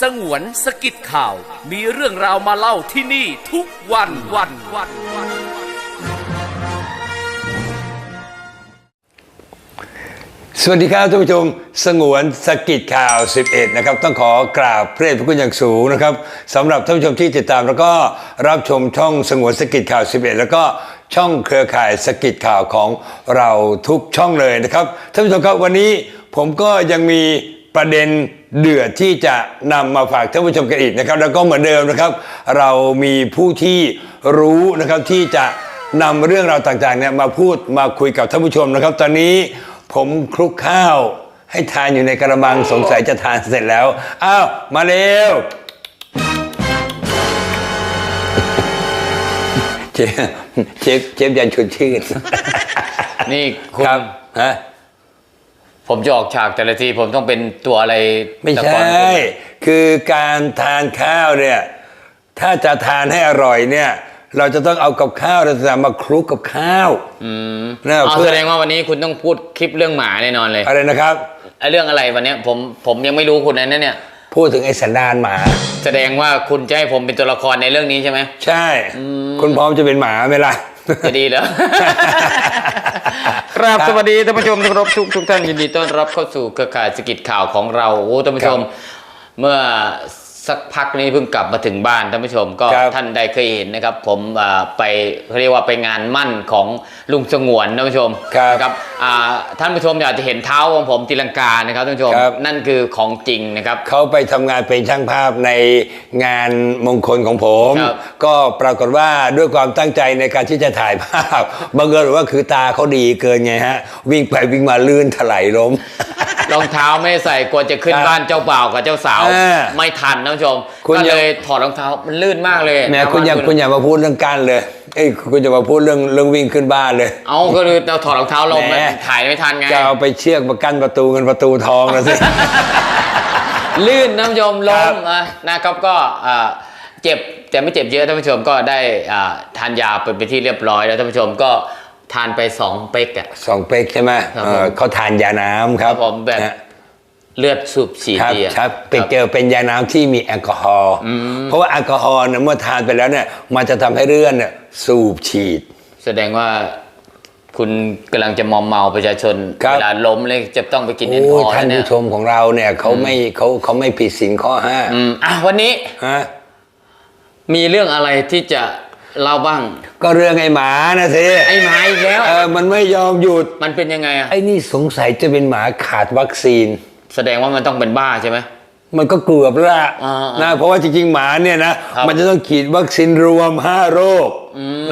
สงวนสกิดข่าว มีเรื่องราวมาเล่าที่นี่ทุกวันวันวันวันสวัสดีครับท่านผู้ชมสงวนสกิดข่าว 11 นะครับ ต้องขอกราบพระเดชพระคุณอย่างสูงนะครับสำหรับท่านผู้ชมที่ติดตามแล้วก็รับชมช่องสงวนสกิดข่าว 11 แล้วก็ช่องเครือข่ายสกิดข่าวของเราทุกช่องเลยนะครับท่านผู้ชมครับวันนี้ผมก็ยังมีประเด็น เดือดที่จะนำมาฝากท่านผู้ชมกันอีกนะครับ แล้วก็เหมือนเดิมนะครับ เรามีผู้ที่รู้นะครับที่จะนำเรื่องราวต่างๆเนี่ยมาพูดมาคุยกับท่านผู้ชมนะครับ ตอนนี้ผมคลุกข้าวให้ทานอยู่ในกระมังสงสัยจะทานเสร็จแล้วอ้าวมาเร็วเชฟเชฟเชฟยันชวนชื่นนี่คุณครับฮะ ผมจะออกฉากแต่ละทีผมต้องเป็นตัวอะไรไม่แต่ใชก่อน่คือการทานข้าวเนี่ย ถ้าจะทานให้อร่อยเนี่ย เราจะต้องเอากับข้าวเราจะมาคลุกกับข้าวอืมนะเอาเพื่อแสดงว่าวันนี้คุณต้องพูดคลิปเรื่องหมาแน่นอนเลยอะไรนะครับ ไอ้เรื่องอะไรวันเนี้ยผมผมยังไม่รู้คุณนะเนี่ย พูดถึงไอ้สันดานหมา แสดงว่าคุณจะให้ผมเป็นตัวละครในเรื่องนี้ใช่ไหม ใช่ คุณพร้อมจะเป็นหมาไหมล่ะ จะดีเหรอ ครับสวัสดีท่านผู้ชมที่เคารพทุกทุกท่านยินดีต้อนรับเข้าสู่เครือข่ายสกิจข่าวของเราโอ้ท่านผู้ชมเมื่อ สักพักนี้เพิ่งกลับมาถึงบ้านท่านผู้ชมก็ครับท่านได้เคยเห็นนะครับ ผมอ่าไปเขาเรียกว่าไปงานมั่นของลุงสงวนท่านผู้ชมครับนะครับอ่าท่านผู้ชมอยากจะเห็นเท้าของผมตีลังกานะครับท่านผู้ชมครับนั่นคือของจริงนะครับเขาไปทำงานเป็นช่างภาพในงานมงคลของผมครับก็ปรากฏว่าด้วยความตั้งใจในการที่จะถ่ายภาพบังเอิญว่าคือตาเขาดีเกินไงฮะวิ่งไปวิ่งมาลื่นถลายล้มรองเท้าไม่ใส่กลัวจะขึ้นครับบ้านเจ้าบ่าวกับเจ้าสาวอ่าไม่ทันท่านผู้ชมคุณก็อย่าเลยถอดรองเท้ามันลื่นมากเลยแหมคุณอย่าบ้นคุณอย่ามาพูดเรื่องการเลยเอ้ยคุณจะมาพูดเรื่องเรื่องวิ่งขึ้นบ้านเลย เอาก็คือเราถอดรองเท้าลงแหมมันถ่ายไม่ทันไงจะเอาไปเชือกมากั้นประตูเงินประตูทองนะสิลื่นน้ำยมคล้รัมบนะนะครับก็อ่าเจ็บแต่ไม่เจ็บเยอะท่านผู้ชมก็ได้อ่าทานยาไปเป็นที่เรียบร้อยแล้วท่านผู้ชมก็ทานไปสองเป๊กอะสองเป๊กใช่ไหมครับเออผมเขาทานยาน้ำครับครับผมแบบนะ เลือดสูบฉีดครับดีอะครับเป็นครับเกลเป็นยาน้ำที่มีแอลกอฮอล์เพราะว่าแอลกอฮอล์เนี่ยเมื่อทานไปแล้วเนี่ยมันจะทำให้เลือดเนี่ยสูบฉีด แสดงว่าคุณกำลังจะมอมเมาประชาชนครับ เวลาล้มเลยจะต้องไปกินแอลกอโอ้ฮอล์ท่านเนี่ยผู้ชมของเราเนี่ยเขาไม่เขาเขาไม่ผิดศีลข้อห้าอืมอะวันนี้ฮะมีเรื่องอะไรที่จะเล่าบ้าง ก็เรื่องไอ้หมานะสิไอ้หมาอีกแล้ว เออมันไม่ยอมหยุด มันเป็นยังไงอะไอ้นี่สงสัยจะเป็นหมาขาดวัคซีน แสดงว่ามันต้องเป็นบ้าใช่ไหมมันก็เกือบแล้วอ่านะเพราะว่าจริงๆหมาเนี่ยนะครับมันจะต้องฉีดวัคซีนรวม5โรค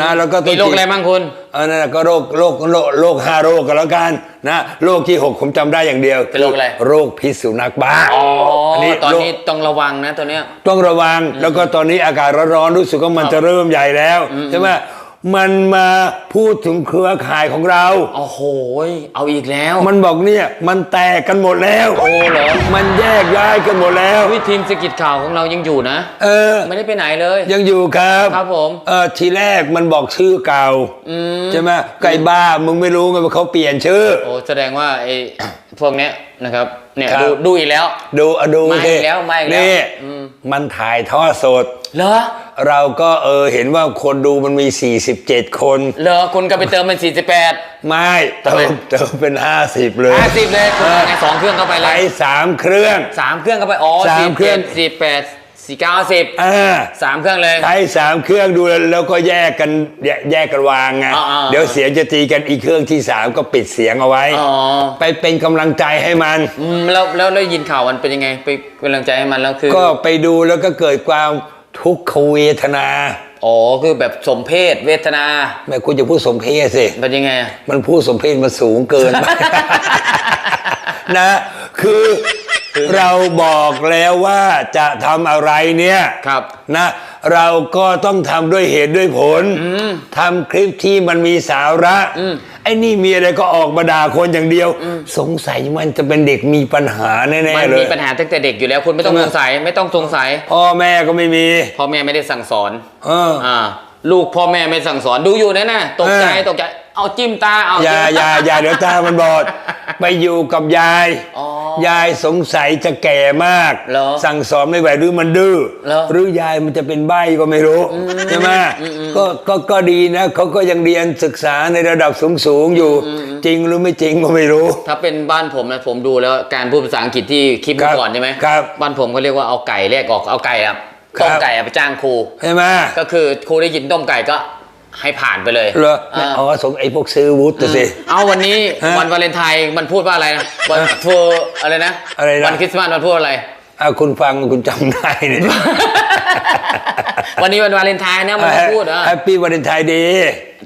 นะแล้วก็ต้องมีโรคอะไรฉีดบ้างคุณเออนั่นนะก็โรคโรคโรคโรคห้าโรคกันแล้วกันนะโรคที่6ผมจำได้อย่างเดียวเป็นโรคอะไรโรคพิษสุนัขบ้าอ๋ออนนี้ตอนโรคนี้ต้องระวังนะตัวเนี้ยต้องระวังแล้วก็ตอนนี้อากาศร้อนๆรู้สึกว่ามันจะเริ่มใหญ่แล้วใช่ไหม มันมาพูดถึงเครือข่ายของเรา โอ้โหยเอาอีกแล้ว มันบอกเนี่ย มันแตกกันหมดแล้ว โอ้เหรอมันแยกย้ายกันหมดแล้ว วิทีมสกิจข่าวของเรายังอยู่นะ เออ ไม่ได้ไปไหนเลย ยังอยู่ครับครับผม เออทีแรกมันบอกชื่อเก่าใช่ไหมไก่บ้ามึงไม่รู้ไงว่าเขาเปลี่ยนชื่อ โอ้แสดงว่าไอ้พวกเนี้ย นะครับ เนี่ยครับ ดูดูอีกแล้ว ดูอะดูมาสิอีกแล้วมาอีกแล้วนี่อืม มันถ่ายทอดสด เหรอเราก็เออเห็นว่าคนดูมันมี 47 คน เหรอคุณก็ไปเติมเป็น 48 ไม่เติทำไม มเติมเป็น 50 เลย50 เลยคุณไงสองเครื่องเข้าไปเลใช้ยสามเครื่อง สามเครื่องเข้าไปอ๋อสามเครื่อง 47 48 49อ่า10สามเครื่องเลย ใช้สามเครื่องดูแล้วแล้วก็แยกกันแยกแยกกันวางไงอ่าๆ เดี๋ยวเสียงจะตีกันอีกเครื่องที่สามก็ปิดเสียงเอาไว้ อ๋อไปเป็นกำลังใจให้มัน อืมแล้วแล้วแล้วยินข่าวมันเป็นยังไง ไปเป็นกำลังใจให้มันแล้วคือก็ไปดูแล้วก็เกิดความทุกขเวทนาอ๋อคือแบบสมเพศเวทนาแม่คุณจะพูดสมเพศสิ เป็นยังไงอะ มันพูดสมเพศมันสูงเกินนะ คือ เราบอกแล้วว่าจะทำอะไรเนี่ยครับนะเราก็ต้องทำด้วยเหตุด้วยผลทำคลิปที่มันมีสาระไอ้นี่มีอะไรก็ออกมาด่าคนอย่างเดียว สงสัยมันจะเป็นเด็กมีปัญหาแน่มันๆเลมียปัญหาตั้งแต่เด็กอยู่แล้วคุณไม่ต้องใช่สไหมงสัยไม่ต้องสงสัยพ่อแม่ก็ไม่มีพ่อแม่ไม่ได้สั่งสอนเอออ่าลูกพ่อแม่ไม่สั่งสอนดูอยู่นะน่ะตกใจเออตกใจ เอาจิ้มตาเอาอย่าอย่าอย่าเดี๋ยวตามันบอด ไปอยู่กับยายอ๋อยายสงสัยจะแก่มากเหรอสั่งสอนไม่ไหวหรือมันดื้อเหรอหรือยายมันจะเป็นใบ้ก็ไม่รู้ใช่ไหมก็ก็ก็ดีนะเขาก็ยังเรียนศึกษาในระดับสูงสูงๆอยู่ จริงหรือไม่จริงก็ไม่รู้ ถ้าเป็นบ้านผมนะผมดูแล้วการพูดภาษาอังกฤษที่คลิปครัเมื่บอก่อนใช่ไหมครับบ้านผมเขาเรียกว่าเอาไก่แรกออกเอาไก่อะครับต้มไก่อะไปจ้างครูใช่ไหมก็คือครูได้ยินต้มไก่ก็ ให้ผ่านไปเลยเหรออ่าอ๋อสงไอ้พวกซื้อวุฒิสิ เอาวันนี้ฮะวันวาเลนไทน์มันพูดว่าอะไรนะวันฮะฟูอะไรนะอะไรนะ วันคริสต์มาสมันพูดอะไร อะคุณฟังคุณจำได้เนี่ยวันนี้วันวาเลนไทน์นะมันจะพูดอะแฮปปี้วาเลนไทน์ดี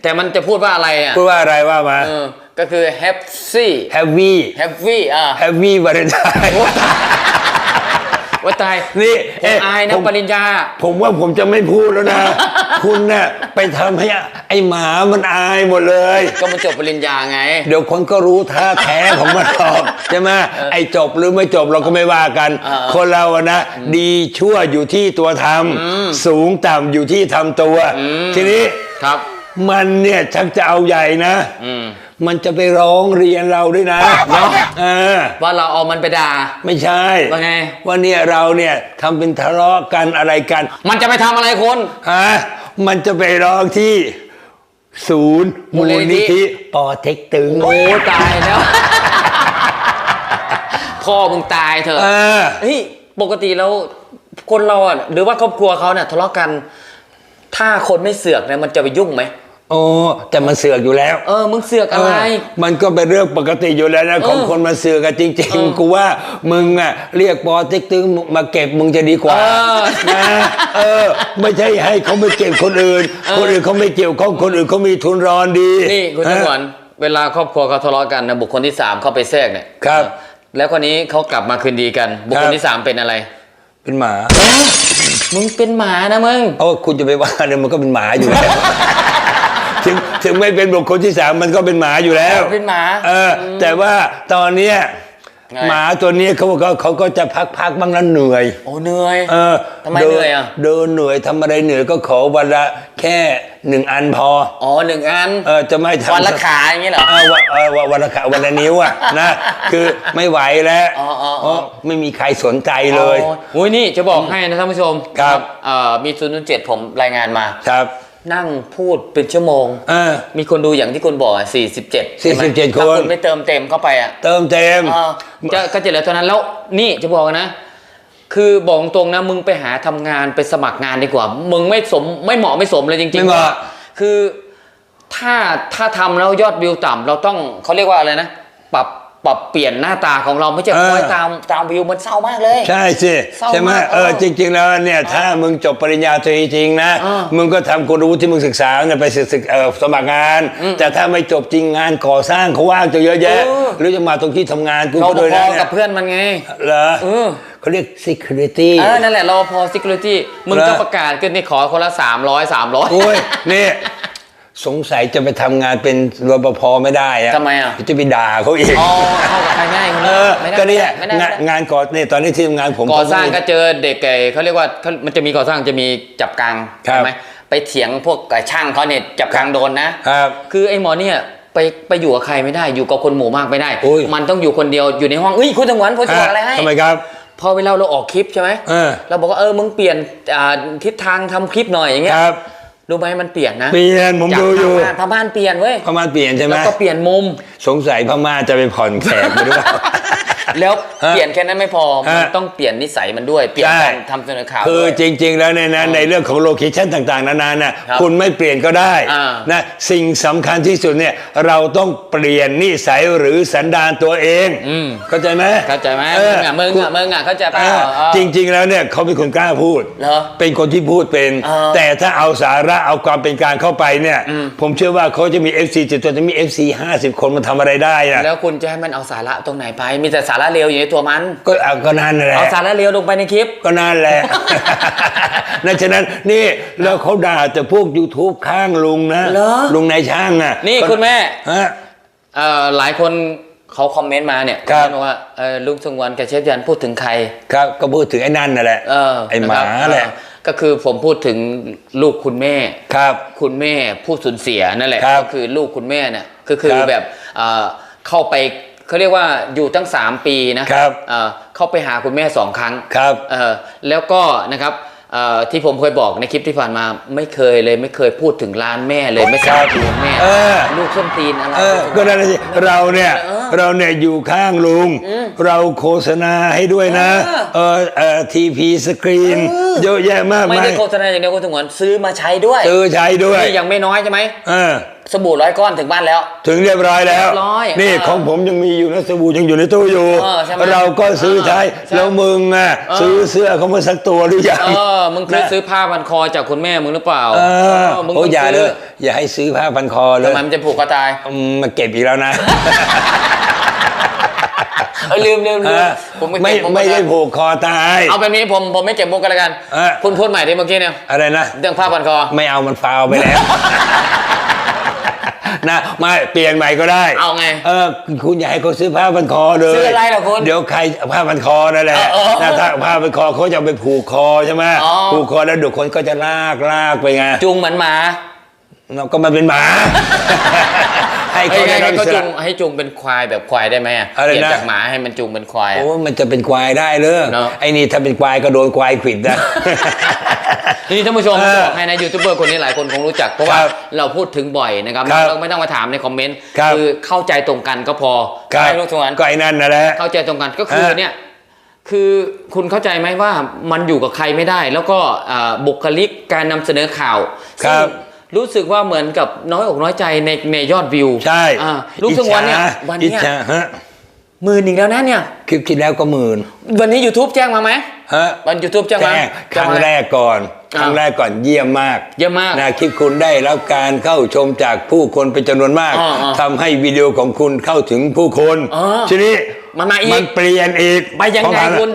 แต่มันจะพูดว่าอะไรอะพูดว่าอะไรว่ามาเออก็คือ happy แฮปปี้ happy อะแฮปปี้วาเลนไทน์ ว่าตายนี่ผมเอ๊ะอายนะผมปริญญา ผมว่าผมจะไม่พูดแล้วนะ คุณน่ะไปทำให้ไอ้หมามันอายหมดเลย ก็มันจบปริญญาไง เดี๋ยวคนก็รู้ท่าแท้ของมันหรอกใช่ไหมไอ้จบหรือไม่จบเราก็ไม่ว่ากันอ่าคนเราอะนะดีชั่วอยู่ที่ตัวทำสูงต่ำอยู่ที่ทำตัว ทีนี้ครับ มันเนี่ยชักจะเอาใหญ่นะ อื มมันจะไปร้องเรียนเราด้วยนะเออ ว่าเราเอามันไปด่า ไม่ใช่ว่าไง ว่าเนี่ยเราเนี่ยทำเป็นทะเลาะกันอะไรกันมันจะไปทำอะไรคน ฮะมันจะไปร้องที่ ศูนย์มูมูลลนินิธิธิปอเต็กตึงโอ้ตายแล้ว พ่อมึงตายเถอะเออ เฮ้ยปกติแล้วคนเราอะหรือว่าครอบครัวเขาเนี่ยทะเลาะกัน ถ้าคนไม่เสือกเนี่ยมันจะไปยุ่งไหม โอ้แต่มันเสือกอยู่แล้ว เออ มึงเสือกอะไรเออมันก็เป็นเรื่องปกติอยู่แล้วนะของเออคนมาเสือกกันจริงเออๆกูว่ามึงอะเรียกปอเต็กตึงมาเก็บมึงจะดีกว่าเออนะเออ ไม่ใช่ให้เขาไปเก็บคนอื่นเออคนอื่นเขาไม่เกี่ยวข้องคนอื่นเขามีทุนรอนดีนี่คุณจังหวนเวลาครอบครัวเขาทะเลาะกันนะบุคคลที่สามเข้าไปแทรกเนี่ยครับเออแล้วคนนี้เขากลับมาคืนดีกัน บุคคลที่สามเป็นอะไร เป็นหมามึงเป็นหมานะมึงเอาคุณจะไปว่าเนี่ยมันก็เป็นหมาอยู่แล้ว ถึงถึงไม่เป็นบุคคลที่สามมันก็เป็นหมาอยู่แล้ว เป็นหมาเอออ แต่ว่าตอนเนี้ยไง หมาตัวเนี้ยเขาบอกว่าเขาก็จะพักพักๆบ้างแล้วเหนื่อย โอ้เหนื่อย เออทำไมดิเหนื่อยอะ เดินเหนื่อยทำอะไรเหนื่อยก็ขอวันละแค่หนึ่งอันพอ อ๋อหนึ่งอัน เออจะไม่ทำวันละขาอย่างนี้เหรอ เออวันเออวันวันละขาวันละนิ้วอะ นะ คือไม่ไหวแล้วอ๋ออ๋ออ๋อ เพราะไม่มีใครสนใจเลยอ๋อโอ้ยนี่จะบอกให้นะท่านผู้ชมครับ เอ่อมีศูนย์เจ็ดผมรายงานมา ครับ นั่งพูดเป็นชั่วโมง เออ มีคนดูอย่างที่คุณบอกอะ47 47ถ้าคนคุณไม่เติมเต็มเข้าไปอะเติมเต็ม เออจะก็จะเหลือเท่านั้นแล้วนี่จะบอกนะ คือบอกตรงนะมึงไปหาทำงานไปสมัครงานดีกว่า มึงไม่สมไม่เหมาะไม่สมเลยจริงๆไม่เหมาะ คือถ้าถ้าทำแล้วยอดวิวต่ำเราต้องเขาเรียกว่าอะไรนะ ปรับ ปรับเปลี่ยนหน้าตาของเราไม่ใช่คอยตามตามวิวมันเศร้ามากเลย ใช่สิเศร้าใช่ไหมมากเออเออจริง ๆ แล้วเนี่ยถ้ามึงจบปริญญาตรีจริงนะเออมึงก็ทำคุณรู้ที่มึงศึกษาเนี่ยไปศึกเอ่อสมัครงาน แต่ถ้าไม่จบจริงงานก่อสร้างเขาว่างจะเยอะแยะเออหรือจะมาตรงที่ทำงานกูเราก็พโดยอนะๆกับเพื่อนมันไงเหรอเออเขาเรียก security เออนั่นแหละรอพอ security มึงเหรอก็ประกาศขึ้นนี่ขอคนละ 300 300โอ้ยนี่ สงสัยจะไปทำงานเป็นรปภไม่ได้อะทำไมอะ จะไปด่าเขาอีกอ๋อเข้ากับใครง่ายคนเอนี้อไม่ได้ก็เนี่ยไม่ได้งานไม่ได้งานก่อเนี่ยตอนนี้ที่ทำงานผม ก่อสร้างผมก็เจอเด็กไก่เขาเรียกว่าเขามันจะมีก่อสร้างจะมีจับกลางครับ ใช่ไหมไปเถียงพวกไก่ช่างเขาเนี่ยจับกลางโดนนะ ครับ คือไอ้หมอเนี่ยไปไปอยู่กับใครไม่ได้อยู่กับคนหมู่มากไม่ได้ โอ้ย มันต้องอยู่คนเดียวอยู่ในห้องเอ้ยคุณจังหวันผมจะบอกอะไรให้ทำไมครับ พอเวลาเราออกคลิปใช่ไหมเออเราบอกว่าเออมึงเปลี่ยนอ่าทิศทางทำคลิปหน่อยอย่างเงี้ยครับ รู้ไหมมันเปลี่ยนนะเปลี่ยนผมจากดูอยู่พม่าพม่านเปลี่ยนเว้ยพม่าเปลี่ยนใช่ไหมแล้วก็เปลี่ยนมุม สงสัยพม่าจะไปผ่อนแขกไปหรือเปล่า แล้วฮะเปลี่ยนแค่นั้นไม่พอมันฮะต้องเปลี่ยนนิสัยมันด้วย เปลี่ยนใช่การทำเสนอข่าวคือด้วยจริง ๆ แล้วเนี่ยนะในเรื่องของโลเคชันต่างๆนานาน่ะครับคุณไม่เปลี่ยนก็ได้อ่านะสิ่งสำคัญที่สุดเนี่ยเราต้องเปลี่ยนนิสัยหรือสันดานตัวเองอืมเข้าใจไหมเข้าใจไหมเอมึองอะมึงอะมึงอะเข้าใจเอป่ะอเออจริง ๆ แล้วเนี่ยเขาเป็นคนกล้าพูดเหรอเป็นคนที่พูดเป็นเออแต่ถ้าเอาสาระเอาความเป็นกลางเข้าไปเนี่ยอืมผมเชื่อว่าเขาจะมี FC จิตตัวจะมี FC 50 คนมันทำอะไรได้อะแล้วคุณจะให้มันเอาสาระตรงไหนไปมีแต่สาระเลวอยู่ในตัวมัน ก็เอาก็นั่นแหละเอาสาระเลวลงไปในคลิป ก็นั่นแหละนั่นฉะนั้นนี่แล้วเขาด่าแต่พวก YouTube ข้างลุงนะเหรอ ลุงนายช่างอะนี่ก็คุณแม่ฮะ เอ่อหลายคนเขาคอมเมนต์มาเนี่ยครับ บอกว่าเออลุงสงวนกับเชฟยันพูดถึงใคร ครับก็พูดถึงไอ้นั่นนั่นแหละเออไอ้หมานะครับแหละเออก็คือผมพูดถึงลูกคุณแม่ ครับ คุณแม่ผู้สูญเสียนั่นแหละครับก็คือลูกคุณแม่เนี่ยก็คือครับแบบเอ่อเข้าไป เขาเรียกว่าอยู่ตั้ง 3 ปีนะครับเอ่อเข้าไปหาคุณแม่สองครั้งครับเออแล้วก็นะครับเอ่อที่ผมเคยบอกในคลิปที่ผ่านมาไม่เคยเลยไม่เคยพูดถึงร้านแม่เลยไม่เคยพูดถึงแม่เออ ลูกส้นตีนอะไร เออก็นั่นน่ะสิเราเนี่ยเออเราเนี่ยอยู่ข้างลุง เราโฆษณาให้ด้วยนะ เออเออทีพีสกรีนเยอะแยะมากไม่มายได้โฆษณาอย่างเดียวคุณสงวนซื้อมาใช้ด้วยซื้อใช้ด้วย นี่ยังไม่น้อยใช่ไหม เออ สบู่ร้อยก้อนถึงบ้านแล้ว ถึงเรียบร้อยแล้ว เรียบร้อยนี่เออของผมยังมีอยู่นะสบู่ยังอยู่ในตู้อยู่ เออใช่ไหมเราก็ซื้อใช้เออใช่ แล้วมึงอะเออซื้อเสื้อเขามาสักตัวหรือยัง เออมึงเคยซื้อผ้าพันคอจากคุณแม่มึงหรือเปล่าเออมึงโอ้ต้งอย่าเลซื้ยอย่าให้ซื้อผ้าพันคอเลทำยไมมันจะผูกคอตายอืมมาเก็บอีกแล้วนะเออลืมลืมเอลืมอผมไม่เก็บไม่ได้ผูกคอตาย เอาแบบนี้ผมผมไม่เก็บมุกกันแล้วกัน เออ คุณพูดใหม่ดิเมื่อกี้เนี่ยอะไรนะ เรื่องผ้าพันคอ ไม่เอามันฟาวไปแล้ว นะไม่เปลี่ยนใหม่ก็ได้เอาไงเออคุณอยากให้เขาซื้อผ้าพันคอเลยซื้ออะไรเหรอคุณเดี๋ยวใครผ้าพันคอนั่นแหละเออเออนะถ้าผ้าพันคอเขาจะเอาไปผูกคอใช่ไหมอ๋อผูกคอแล้วเดี๋ยวคนก็จะลากลากไปไงจุงเหมือนหมาเราก็มันเป็นหมา ให้ให้เขาได้ให้รับเขาอิสจุระ งให้จุงเป็นควายแบบควายได้ไหมอะอะไรนะ เปลี่ยนจากหมาให้มันจุงเป็นควายอะ โอ้มันจะเป็นควายได้เลยเนอะ ไอ้นี่ถ้าเป็นควายก็โดนควายขวิดนะ นี่ท่านผู้ชมเออบอกให้นะยูทูบเบอร์คนนี้หลายคนคงรู้จัก เพราะว่าครับเราพูดถึงบ่อยนะครับครับเราไม่ต้องมาถามในคอมเมนต์ครับ อเข้าใจตรงกันก็พอครับใช่ลูกสวนก็ไอ้นั่นนะแหละ เข้าใจตรงกันก็คือเออเนี่ยคือคุณเข้าใจไหมว่ามันอยู่กับใครไม่ได้ แล้วก็อ่าบุคลิกการนำเสนอข่าวครับซึ่ง รู้สึกว่าเหมือนกับน้อยอกน้อยใจในในยอดวิวใช่อ่าลูกสงวนเนี่ยอิจฉาวันอิจเนี้ยฉาฮะหมื่นอีกแล้วนะเนี่ย คลิปที่แล้วก็หมื่น วันนี้ YouTube แจ้งมาไหมฮะวัน YouTube แจ้งมาแจ้งครั้งแจ้มาแรกก่อนคอ่ารั้งแรกก่อนเยี่ยมมาก เยี่ยมมากนะคลิปคุณได้รับการเข้าชมจากผู้คนเป็นจำนวนมากอ่าอ่าทำให้วิดีโอของคุณเข้าถึงผู้คนอ่าทีนี้มันมาอีกมันเปลี่ยนอีกไปยังไงของผ่านคุณ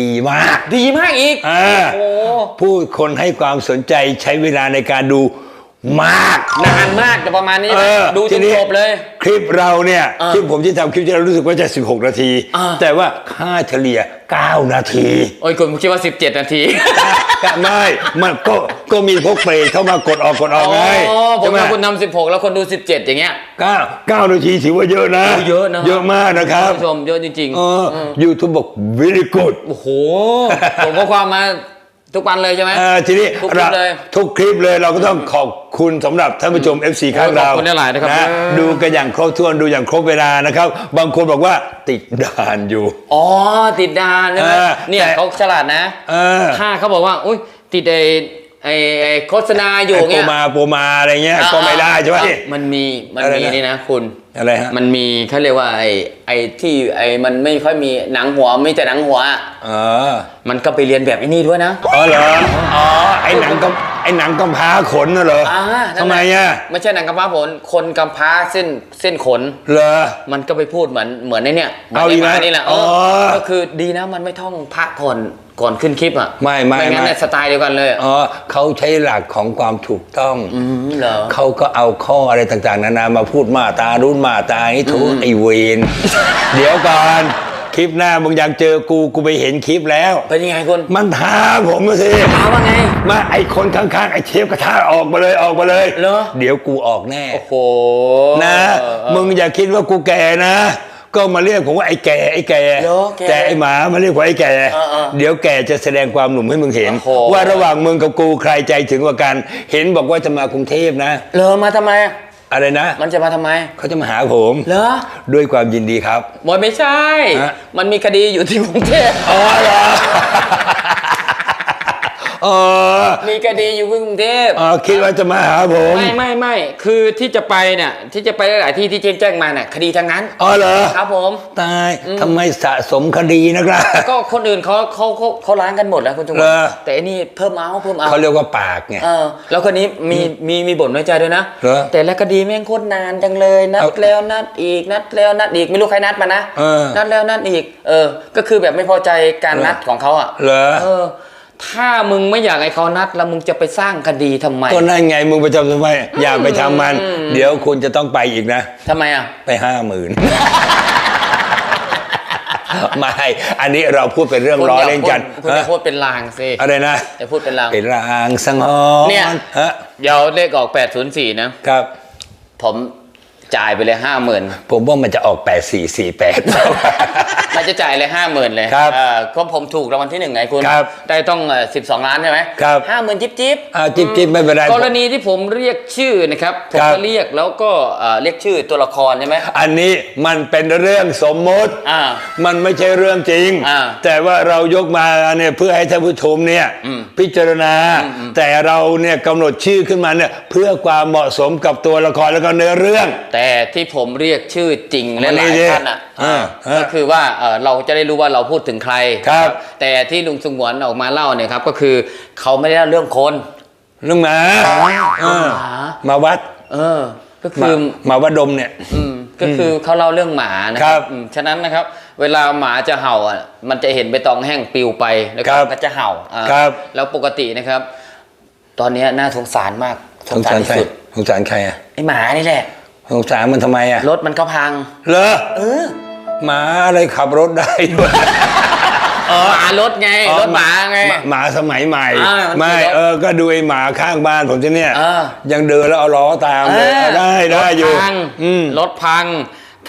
ดีมาก ดีมากอีกอ่าโอ้ผู้คนให้ความสนใจใช้เวลาในการดู มากนานมากแต่ประมาณนี้เออดูจทีนนี้จบเลย คลิปเราเนี่ยเออคลิปผมที่ทำคลิปที่เรารู้สึกว่าจะ 16 นาทีอ่าแต่ว่าค่าเฉลี่ย 9 นาที โอ้ยคุณคิดว่า 17 นาทีก็ไม่มันก็ก็มีพวกเปรตเข้ามากดออกกดออกไงอ๋อผมใช่ไหมว่าคุณทำ16 แล้วคนดู 17 อย่างเงี้ยเก้าเก้านาทีถือว่าเยอะนะโอ้เยอะนะเยอะมากนะครับท่านผู้ชมเยอะจริงเออยูทูบบอก very good โอ้โหผมก็ความมา ทุกวันเลยใช่ไหม เออทีนี้ทุกคลิปเราเลยทุกคลิปเลยเราก็ต้องขอบคุณสำหรับท่านผู้ชม FC ข้างเราขอบคุณหลายๆนะครับ ดูกันอย่างครบถ้วนดูอย่างครบเวลานะครับ บางคนบอกว่าติดด่านอยู่ อ๋อติดดานใช่ไหมเออเนี่ยแต่เขาฉลาดนะเออ ถ้าเขาบอกว่าอุ้ยติดไอ้ไอ้ไอ้โฆษณาอยู่ไอ้โปเงี้ยมาโปมาอะไรเงี้ยก็ไม่ได้ใช่ไหม อะมันมีมันอะไรมีนะ นี่นะคุณ อะไรฮะ มันมีเขาเรียกว่าไอ้ไอ้ที่ไอ้มันไม่ค่อยมีหนังหัวมีแต่หนังหัวอะเออ มันก็ไปเรียนแบบไอ้นี่ด้วยนะ อ๋อเหรอ อ๋อ ไอ้หนังก็ ไอ้หนังกำพร้าขนน่ะเหรออ่านั่นทำไมแหละอะไม่ใช่หนังกำพร้าผลคนกำพร้าเส้นเส้นขน เหรอ มันก็ไปพูดเหมือนเหมือนในเนี่ยหมืนเอาอีกในนะหมานี่แหละเอออ๋อก็คือดีนะมันไม่ท่องพระก่อนก่อนขึ้นคลิปอะไม่ไม่งั้นไม่ เนี่ยสไตล์เดียวกันเลยอะอ๋อเขาใช้หลักของความถูกต้อง อืมเหรอ เขาก็เอาข้ออะไรต่างๆ นานามาพูดมาตรารุ่นมาตรานี้ถูไอเวน เดี๋ยวก่อน คลิปหน้ามึงอยากเจอกูกูไปเห็นคลิปแล้ว เป็นยังไงคุณมันท้าผมมาสิถามว่าไง มาไอคนข้างๆไอเชฟกระทะออกมาเลยออกมาเลยเหรอ เดี๋ยวกูออกแน่ โอ้โหนะเออเออมึงอย่าคิดว่ากูแก่นะ ก็มาเรียกผมว่าไอ้แก่ไอ้แก่เหรอแก่แต่ไอ้หมามาเรียกว่าไอ้แก่ เออเออเดี๋ยวแก่จะแสดงความหนุ่มให้มึงเห็น โอ้โห ว่าระหว่างมึงกับกูใครใจถึงกว่ากัน เห็นบอกว่าจะมากรุงเทพนะเหรอมาทำไมอะ อะไรนะ มันจะมาทำไม เขาจะมาหาผม เหรอด้วยความยินดีครับ บอยไม่ใช่ ฮะ มันมีคดีอยู่ที่กรุงเทพ อ๋อเหรอ อ๋อมีคดีอยู่ที่กรุงเทพอ๋อคิดว่าจะมาหาผมไม่ไม่ไม่คือที่จะไปเนี่ยที่จะไปหลายๆที่ที่แจ้งมาเนี่ยคดีทั้งนั้นอ๋อเหรอครับผมตายทำไมสะสมคดีนักล่ะก็คนอื่นเขาเขาเขาเขาล้างกันหมดแล้วคุณจุงเหรอแต่อันนี้เพิ่มเอาเพิ่มเอาเขาเรียกว่าปากไงเออแล้วคนนี้มีมีมีบ่นน้อยใจด้วยนะเหรอแต่ละคดีแม่งโคตรนานจังเลยนัดเอาแล้วนัดอีกนัดแล้วนัดอีกไม่รู้ใครนัดมานะเออนัดแล้วนัดอีก เออ ก็คือแบบไม่พอใจการนัดของเขาอะเหรอเออ ถ้ามึงไม่อยากให้เขานัดแล้วมึงจะไปสร้างคดีทำไม ก็นั่นไงมึงไปทำทำไม อย่าไปทำมัน เดี๋ยวคุณจะต้องไปอีกนะ ทำไมอะ ไปห้าหมื่น ไม่ อันนี้เราพูดเป็นเรื่องคุณล้ออย่าเล่นกันพูดคุณอย่าฮะพูดเป็นลางสิอะไรนะอย่าพูดเป็นลาง เป็นรางสังหรณ์เนี่ย ฮะ เดี๋ยวเลขออก 804 นะ ครับ ผม จ่ายไปเลยห้าหมื่นผมว่ามันจะออก8448มันจะจ่ายเลยห้าหมื่นเลยครับเออก็ผมถูกรางวัลที่หนึ่งไงคุณ ครับได้ต้องสิบสองล้านใช่ไหมครับ ห้าหมื่นจิ๊บจิ๊บอ่าจิ๊บจิ๊บไม่เป็นไร กรณีที่ผมเรียกชื่อนะครับผมครับ ก็เรียกแล้วก็เอ่อเรียกชื่อตัวละครใช่ไหม อันนี้มันเป็นเรื่องสมมติ อ่ามันไม่ใช่เรื่องจริง อ่าแต่ว่าเรายกมาเนี่ยเพื่อให้ท่านผู้ชมเนี่ยอืมพิจารณา แต่เราเนี่ยกำหนดชื่อขึ้นมาเนี่ยเพื่อความเหมาะสมกับตัวละครแล้วก็เนื้อเรื่องแต่ที่ผมเรียกชื่อจริงและหลายวันนี้ดิท่านอะอ่าก็คือว่าเอ่อเราจะได้รู้ว่าเราพูดถึงใครครับ แต่ที่ลุงสงวนออกมาเล่าเนี่ยครับก็คือเขาไม่ได้เล่าเรื่องคนเรื่องหมาเออหมามาวัด เออ ก็มาคือมาวัดดมเนี่ยอืมก็คือเขาเล่าเรื่องหมานะคครัรับบอืมฉะนั้นนะครับ เวลาหมาจะเห่าอะมันจะเห็นใบตองแห้งปลิวไปแล้วก็ครับก็จะเห่าอ่าครับ แล้วปกตินะครับ ตอนเนี้ยน่าสงสารมากสสงงสาสารรที่ใครสุดสงสารใครอะไอหมานี่แหละ สงสารมันทำไมอะรถมันก็พัง เหรอเออหมาอะไรขับรถได้ด้วยเออหมารถไงรถหมาไงหหมาสมัยใหม่ อ่ามันไม่คือรถเออก็ดูไอ้หมาข้างบ้านผมจะเนี่ยเออ ยังเดินแล้วเอาล้อตามเลยเออได้ได้อยู่ รถพังอืมรถพัง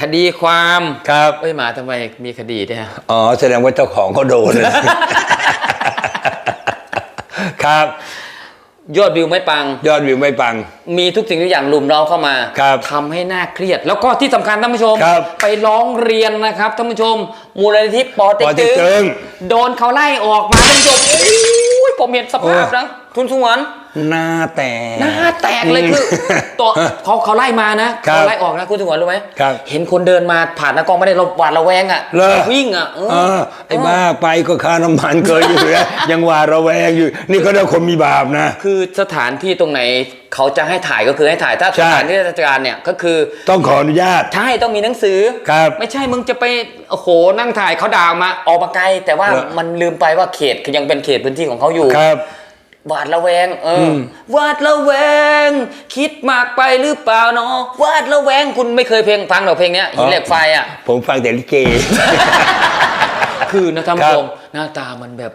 คดีความครับ เอ้ยหมาทำไมมีคดีเนี่ย อ๋อแสดงว่าเจ้าของเขาโดนนะครับ ยอดวิวไม่ปัง ยอดวิวไม่ปัง มีทุกสิ่งทุกอย่างลุมเราเข้ามาครับทำให้น่าเครียด แล้วก็ที่สำคัญท่านผู้ชม ครับไปร้องเรียนนะครับท่านผู้ชม มูลนิธิปอเต็กปอเต็กตึตึง งโดนเขาไล่ออกมาท่านผู้ชมโอ้ยผมเห็นสภาพโอ้นะทุนสวน หน้าแตกหน้าแตกเลยคือตัวเขาเขาไล่มานะครับเขาไล่ออกนะคุณสงวนรู้ไหมครับเห็นคนเดินมาผ่านหน้ากล้องไม่ได้ระหวาดระแวงอะเหรอวิ่งอะเออเออไอ้บ้าไปก็ค่าน้ำมันเกินอยู่แล้วยังหว่าระแวงอยู่ นี่ก็เรียกคนมีบาปนะ คือสถานที่ตรงไหนเขาจะให้ถ่ายก็คือให้ถ่ายถ้าใช่สถานที่ราชการเนี่ยก็คือต้องขออนุญาตใช่ต้องมีหนังสือครับไม่ใช่มึงจะไปโอ้โหนั่งถ่ายเขาด่ามาออกมาไกล แต่ว่าเหรอมันลืมไปว่าเขตยังเป็นเขตพื้นที่ของเขาอยู่ครับ หวาดระแวงเอออหวาดระแวง คิดมากไปหรือเปล่าเนาะหวาดระแวงคุณไม่เคยเพลงฟังหรอกเพลงเนี้ยหินเหล็กไฟอะ ผมฟังแต่ลิเก คือนะท่านครัผู้บชมหน้าตามันแบบ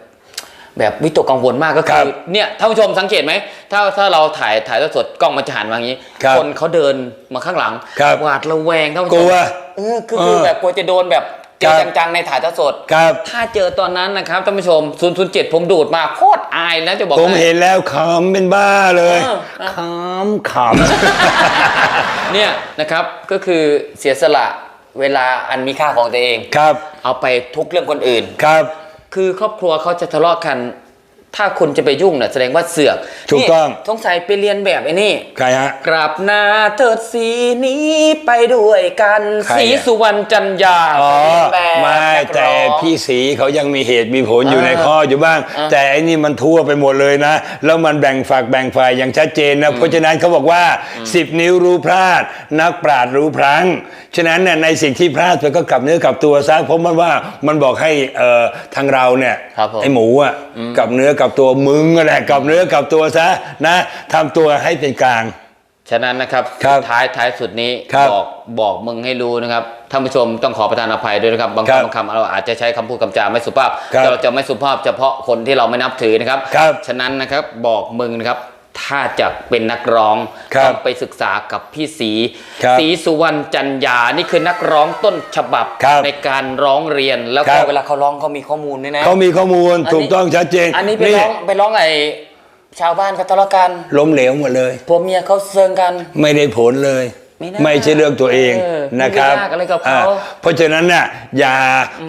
แบบวิตกกังวลมากก็ครัคืบอเนี่ยท่านผู้ชมสังเกตไหมถ้าถ้าเราถ่ายถ่ายทอดสดกล้องมันจะหันมาอย่างนี้ครับคนเขาเดินมาข้างหลังครับหวาดระแวงท่านผู้กชลัมวเออคือคือเออแบบกลัวจะโดนแบบ เจคอรับจังๆในถ่ายทอดสดครับถ้าเจอตอนนั้นนะครับท่านผู้ชม 007 ผมดูดมาโคตรอายนะจะบอกผมให้เห็นแล้วขำเป็นบ้าเลยเออขำขเนี่ยนะครับก็คือเสียสละเวลาอันมีค่าของตัวเองำครับ เอาไปทุกเรื่องคนอื่นครับ คือครอบครัวเขาจะทะเลาะกัน ถ้าคุณจะไปยุ่งเนี่ยแสดงว่าเสือกถูกต้องนี่สงสัยไปเรียนแบบไอ้นี่ใครฮะกราบหนาเถิดสีนี้ไปด้วยกันใครอะสีสุวรรณจันยาอ๋อปเรียนแบบไม่นักแต่ร้องพี่สีเขายังมีเหตุมีผลอยู่เออในข้ออยู่บ้างเออแต่ไอ้นี่มันทั่วไปหมดเลยนะ แล้วมันแบ่งฝักแบ่งฝ่ายอย่างชัดเจนนะ เพราะฉะนั้นเขาบอกว่า10นิ้วรู้พลาด นักปราดรู้พลั้งฉะนั้นเนี่ยในสิ่งที่พลาดไปก็กลับเนื้อกลับตัวซะเพราะมันว่ามันบอกให้เอ่อทางเราเนี่ยครับผมไอ้หมูอะกลับเนื้อกับตัวมึงแหละกับเนื้อกับตัวซะนะทำตัวให้เป็นกลาง ฉะนั้นนะครับครับท้ายท้ายสุดนี้ครับบอกบอกมึงให้รู้นะครับท่านผู้ชมต้องขอประทานอภัยด้วยนะครับบางครับคำบางคำเราอาจจะใช้คำพูดคำจาไม่สุภาพครับเราจะไม่สุภาพเฉพาะคนที่เราไม่นับถือนะครับ ครับ ฉะนั้นนะครับบอกมึงนะครับ ถ้าจะเป็นนักร้องครับต้องไปศึกษากับพี่สีครับสีสุวรรณจันยานี่คือนักร้องต้นฉบับครับในการร้องเรียนแล้วครัก็บ เวลาเขาร้องเขามีข้อมูลด้วยนะเขามีข้อมูลอันนี้ถูกต้องชัดเจนอันนี้ไปร้องไปร้องไอ้ชาวบ้านเขาทะเลาะกันล้มเหลวหมดเลย ผัวเมียเขาเซิงกัน ไม่ได้ผลเลย ไม่น่าไม่ใช่เรื่องตัวเองเออนะครับไม่ได้ยากอะไรกับเขา อ่เพราะฉะนั้นน่ะอยา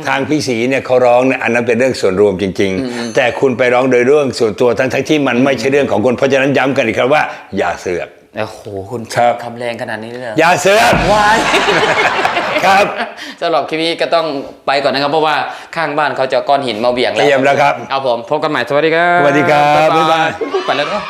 ทางพี่สีเนี่ยเขาร้องเนี่ยอันนั้นเป็นเรื่องส่วนรวมจริง ๆ แต่คุณไปร้องโดยเรื่องส่วนตัวทั้งทั้งๆที่มันไม่ใช่เรื่องของคุณเพราะฉะนั้นย้ำกันอีกครั้งว่า อย่าเสือก โอ้โหคุณครับ คำแรงขนาดนี้เลยเหรออย่าเสือกวาย ครับ สำหรับคลิปนี้ก็ต้องไปก่อนนะครับ เพราะว่าข้างบ้านเขาจะเอาก้อนหินมาเหวี่ยงแล้วเตรียมแล้วครับเอาผมพบกันใหม่สวัสดีครับสวัสดีครับบ๊ายบาย ไปแล้วเนาะ